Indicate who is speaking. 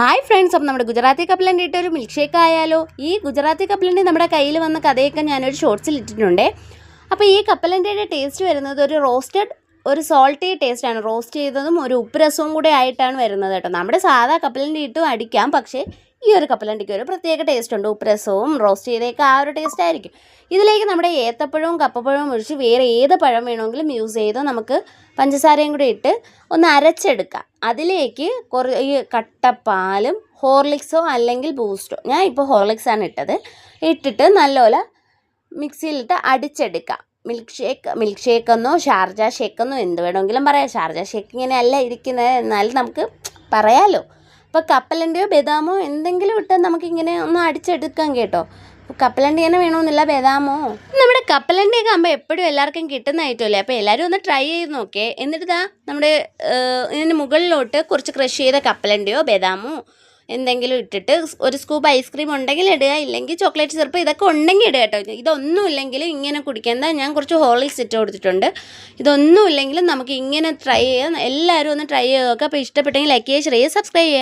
Speaker 1: Hi friends അപ്പം നമ്മുടെ ഗുജറാത്തി കപ്പലണ്ടി ഇട്ട ഒരു മിൽക്ക് ഷേക്ക് ആയാലോ? ഈ ഗുജറാത്തി കപ്പലണ്ടി നമ്മുടെ കയ്യിൽ വന്ന കഥയൊക്കെ ഞാനൊരു ഷോർട്സിൽ ഇട്ടിട്ടുണ്ട്. അപ്പോൾ ഈ കപ്പലണ്ടിയുടെ ടേസ്റ്റ് വരുന്നത് ഒരു റോസ്റ്റഡ് ഒരു സോൾട്ടി ടേസ്റ്റാണ് റോസ്റ്റ് ചെയ്തതും ഒരു ഉപ്പ് രസവും കൂടെ ആയിട്ടാണ് വരുന്നത് കേട്ടോ. നമ്മുടെ സാധാ കപ്പലണ്ടി ഇട്ടും അടിക്കാം. പക്ഷേ ഈ ഒരു കപ്പലണ്ടിക്ക് ഒരു പ്രത്യേക ടേസ്റ്റ് ഉണ്ട്. ഉപ്രസവും റോസ്റ്റ് ചെയ്തേക്ക് ആ ഒരു ടേസ്റ്റ് ആയിരിക്കും. ഇതിലേക്ക് നമ്മുടെ ഏത്തപ്പഴവും കപ്പപ്പഴവും ഒഴിച്ച് വേറെ ഏത് പഴം വേണമെങ്കിലും യൂസ് ചെയ്ത് നമുക്ക് പഞ്ചസാരയും കൂടി ഇട്ട് ഒന്ന് അരച്ചെടുക്കാം. അതിലേക്ക് കുറേ ഈ കട്ടപ്പാലും ഹോർലിക്സോ അല്ലെങ്കിൽ ബൂസ്റ്റോ ഞാൻ ഇപ്പോൾ ഹോർലിക്സാണ് ഇട്ടത്. ഇട്ടിട്ട് നല്ലപോലെ മിക്സിയിലിട്ട് അടിച്ചെടുക്കാം. മിൽക്ക് ഷേക്ക് മിൽക്ക് ഷേക്കെന്നോ ഷാർജ ഷേക്കെന്നോ എന്ത് വേണമെങ്കിലും പറയാം. ഷാർജ ഷേക്ക് ഇങ്ങനെയല്ല ഇരിക്കുന്നത്. എന്നാലും നമുക്ക് പറയാലോ. അപ്പോൾ കപ്പലണ്ടിയോ ബദാമോ എന്തെങ്കിലും ഇട്ട് നമുക്കിങ്ങനെ ഒന്ന് അടിച്ചെടുക്കാം കേട്ടോ. കപ്പലണ്ടി തന്നെ വേണമെന്നില്ല ബദാമോ? നമ്മുടെ കപ്പലണ്ടിയൊക്കെ ആകുമ്പോൾ എപ്പോഴും എല്ലാവർക്കും കിട്ടുന്ന ഐറ്റമല്ലേ അപ്പോൾ എല്ലാവരും ഒന്ന് ട്രൈ ചെയ്ത് നോക്കേ എന്നിട്ട് നമ്മുടെ ഇതിന് മുകളിലോട്ട് കുറച്ച് ക്രഷ് ചെയ്ത കപ്പലണ്ടിയോ ബദാമോ എന്തെങ്കിലും ഇട്ടിട്ട് ഒരു സ്കൂപ്പ് ഐസ്ക്രീം ഉണ്ടെങ്കിൽ ഇടുക ഇല്ലെങ്കിൽ ചോക്ലേറ്റ് സിറപ്പ് ഇതൊക്കെ ഉണ്ടെങ്കിൽ ഇടുക കേട്ടോ. ഇതൊന്നും ഇല്ലെങ്കിലും ഇങ്ങനെ കുടിക്കേണ്ട ഞാൻ കുറച്ച് ഹോർലിക്സ് ഇട്ട് കൊടുത്തിട്ടുണ്ട്. ഇതൊന്നും ഇല്ലെങ്കിലും നമുക്ക് ഇങ്ങനെ ട്രൈ ചെയ്യാം. എല്ലാവരും ഒന്ന് ട്രൈ ചെയ്യുക അപ്പോൾ ഇഷ്ടപ്പെട്ടെങ്കിൽ ലൈക്ക് ചെയ്യുക ഷെയർ ചെയ്യുക സബ്സ്ക്രൈബ് ചെയ്യുക.